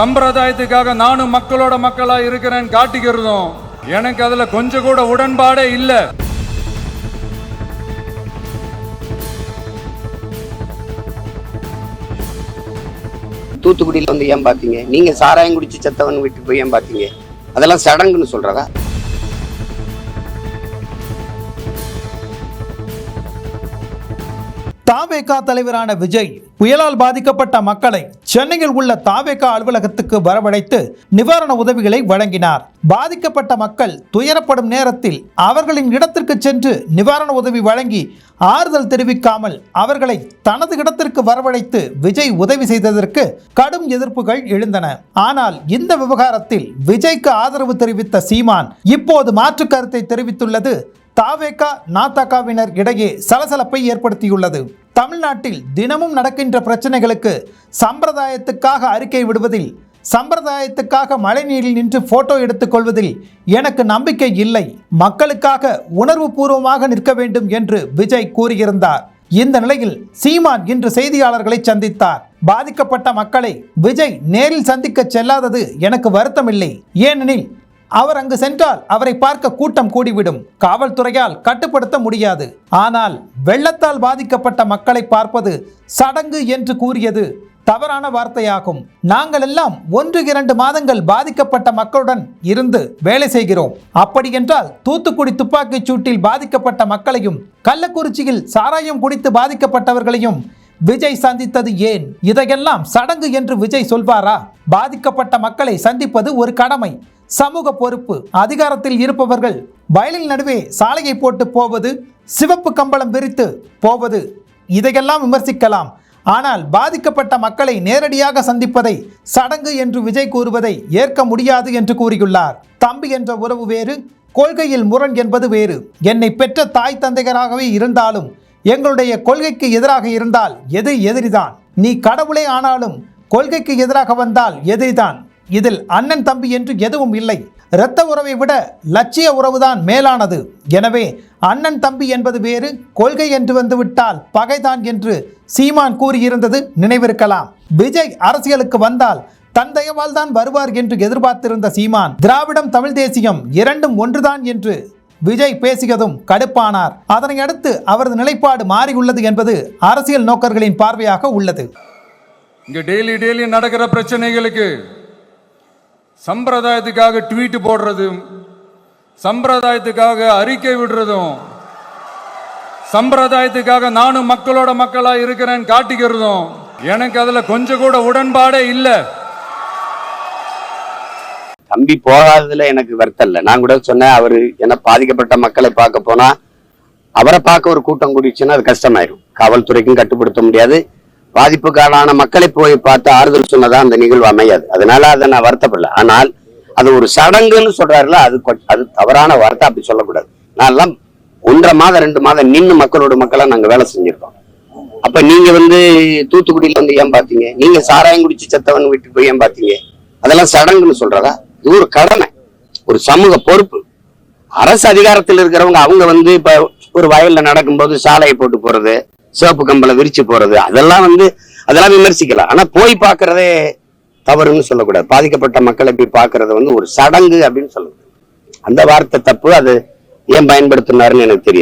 சம்பிரதாயத்துக்காக நானும் மக்களோட மக்களா இருக்கிறேன்னு காட்டிக்கிறதும் எனக்கு அதுல கொஞ்சம் கூட உடன்பாடே இல்லை. தூத்துக்குடியில வந்து ஏன் பாத்தீங்க? நீங்க சாராயம் குடிச்சு செத்தவன் வீட்டுக்கு போய் ஏன் பாத்தீங்க? அதெல்லாம் சடங்குன்னு சொல்றதா? தாவேகா தலைவரான விஜய் புயலால் பாதிக்கப்பட்ட மக்களை சென்னையில் உள்ள தாவேகா அலுவலகத்துக்கு வரவழைத்து நிவாரண உதவிகளை வழங்கினார். பாதிக்கப்பட்ட மக்கள் துயரப்படும் நேரத்தில் அவர்களின் இடத்திற்கு சென்று நிவாரண உதவி வழங்கி ஆறுதல் தெரிவிக்காமல் அவர்களை தனது இடத்திற்கு வரவழைத்து விஜய் உதவி செய்ததற்கு கடும் எதிர்ப்புகள் எழுந்தன. ஆனால் இந்த விவகாரத்தில் விஜய்க்கு ஆதரவு தெரிவித்த சீமான் இப்போது மாற்று கருத்தை தெரிவித்துள்ளது தாவேகா நாத்தாக்காவினர் இடையே சலசலப்பை ஏற்படுத்தியுள்ளது. தமிழ்நாட்டில் தினமும் நடக்கின்ற பிரச்சனைகளுக்கு சம்பிரதாயத்துக்காக அறிக்கை விடுவதில் சம்பிரதாயத்துக்காக மழைநீரில் நின்று போட்டோ எடுத்துக்கொள்வதில் எனக்கு நம்பிக்கை இல்லை. மக்களுக்காக உணர்வு பூர்வமாக நிற்க வேண்டும் என்று விஜய் கூறியிருந்தார். இந்த நிலையில் சீமான் இன்று செய்தியாளர்களை சந்தித்தார். பாதிக்கப்பட்ட மக்களை விஜய் நேரில் சந்திக்க செல்லாதது எனக்கு வருத்தமில்லை. ஏனெனில் அவர் அங்கு சென்றால் அவரை பார்க்க கூட்டம் கூடிவிடும். காவல்துறையால் கட்டுப்படுத்த முடியாது. ஆனால் வெள்ளத்தால் பாதிக்கப்பட்ட மக்களை பார்ப்பது சடங்கு என்று கூறியது தவறான வார்த்தையாகும். நாங்கள் எல்லாம் ஒன்று இரண்டு மாதங்கள் பாதிக்கப்பட்ட மக்களுடன் இருந்து வேலை செய்கிறோம். அப்படியென்றால் தூத்துக்குடி துப்பாக்கிச் சூட்டில் பாதிக்கப்பட்ட மக்களையும் கள்ளக்குறிச்சியில் சாராயம் குடித்து பாதிக்கப்பட்டவர்களையும் விஜய் சந்தித்தது ஏன்? இதையெல்லாம் சடங்கு என்று விஜய் சொல்வாரா? பாதிக்கப்பட்ட மக்களை சந்திப்பது ஒரு கடமை. சமூக பொறுப்பு. அதிகாரத்தில் இருப்பவர்கள் வயலில் நடுவே சாலையை போட்டு போவது சிவப்பு கம்பளம் விரித்து போவது இதையெல்லாம் விமர்சிக்கலாம். ஆனால் பாதிக்கப்பட்ட மக்களை நேரடியாக சந்திப்பதை சடங்கு என்று விஜய் கூறுவதை ஏற்க முடியாது என்று கூறியுள்ளார். தம்பி என்ற உறவு வேறு கொள்கையில் முரண் என்பது வேறு. என்னை பெற்ற தாய் தந்தையராகவே இருந்தாலும் எங்களுடைய கொள்கைக்கு எதிராக இருந்தால் எது எதிரிதான்? நீ கடவுளே ஆனாலும் கொள்கைக்கு எதிராக வந்தால் எதிரிதான். இதில் அண்ணன் தம்பி என்று எதுவும் இல்லை. இரத்த உறவை விட லட்சிய உறவுதான் மேலானது. எனவே அண்ணன் தம்பி என்பது வேறு கொள்கை என்று வந்துவிட்டால் பகைதான் என்று சீமான் கூறியிருந்தது நினைவிருக்கலாம். விஜய் அரசியலுக்கு வந்தால் தன் தயவால் தான் வருவார் என்று எதிர்பார்த்திருந்த சீமான் திராவிடம் தமிழ் தேசியம் இரண்டும் ஒன்றுதான் என்று விஜய் பேசியதும் கடுப்பானார். அதனை அடுத்து அவரது நிலைப்பாடு மாறியுள்ளது என்பது அரசியல் நோக்கர்களின் பார்வையாக உள்ளது. இங்க டெய்லி டெய்லி நடக்கிற பிரச்சனைகளுக்கு சம்பிரதாயத்துக்காக ட்வீட் போடுறதும் சம்பிரதாயத்துக்காக அறிக்கை விடுறதும் சம்பிரதாயத்துக்காக நானும் மக்களோட மக்களா இருக்கிறேன்னு காட்டிக்கிறதும் எனக்கு அதுல கொஞ்சம் கூட உடன்பாடே இல்லை. தம்பி போகாததுல எனக்கு வருத்தம் இல்லை. நான் கூட சொன்னேன் அவரு என்ன பாதிக்கப்பட்ட மக்களை பார்க்க போனா அவரை பார்க்க ஒரு கூட்டம் கூடிச்சுன்னா அது கஷ்டமாயிரும். காவல்துறைக்கும் கட்டுப்படுத்த முடியாது. பாதிப்புக்கான மக்களை போய் பார்த்து ஆறுதல் சொன்னதா அந்த நிகழ்வு அமையாது. அதனால அதை நான் வருத்தப்படல. ஆனால் அது ஒரு சடங்குன்னு சொல்றாருல அது அது தவறான வார்த்தை அப்படி சொல்லக்கூடாது. நான் எல்லாம் ஒன்றரை மாதம் ரெண்டு மாதம் நின்று மக்களோட மக்களா நாங்க வேலை செஞ்சிருக்கோம். அப்ப நீங்க வந்து தூத்துக்குடியில வந்து ஏன் பாத்தீங்க? நீங்க சாராயம் குடிச்சு செத்தவன் வீட்டுக்கு போய் ஏன் பாத்தீங்க? அதெல்லாம் சடங்குன்னு சொல்றதா? இது ஒரு கடமை ஒரு சமூக பொறுப்பு. அரசு அதிகாரத்தில் இருக்கிறவங்க அவங்க வந்து இப்ப ஒரு வயல்ல நடக்கும்போது சாலையை போட்டு போறது சிவப்பு கம்பளை விரிச்சு போறது அதெல்லாம் வந்து அதெல்லாம் விமர்சிக்கலாம். ஆனா போய் பாக்குறதே தவறுன்னு சொல்லக்கூடாது. பாதிக்கப்பட்ட மக்களை போய் பாக்குறது வந்து ஒரு சடங்கு அப்படின்னு சொல்லக்கூடாது அந்த வார்த்தை தப்பு அது ஏன் பயன்படுத்தினாருன்னு எனக்கு தெரியல.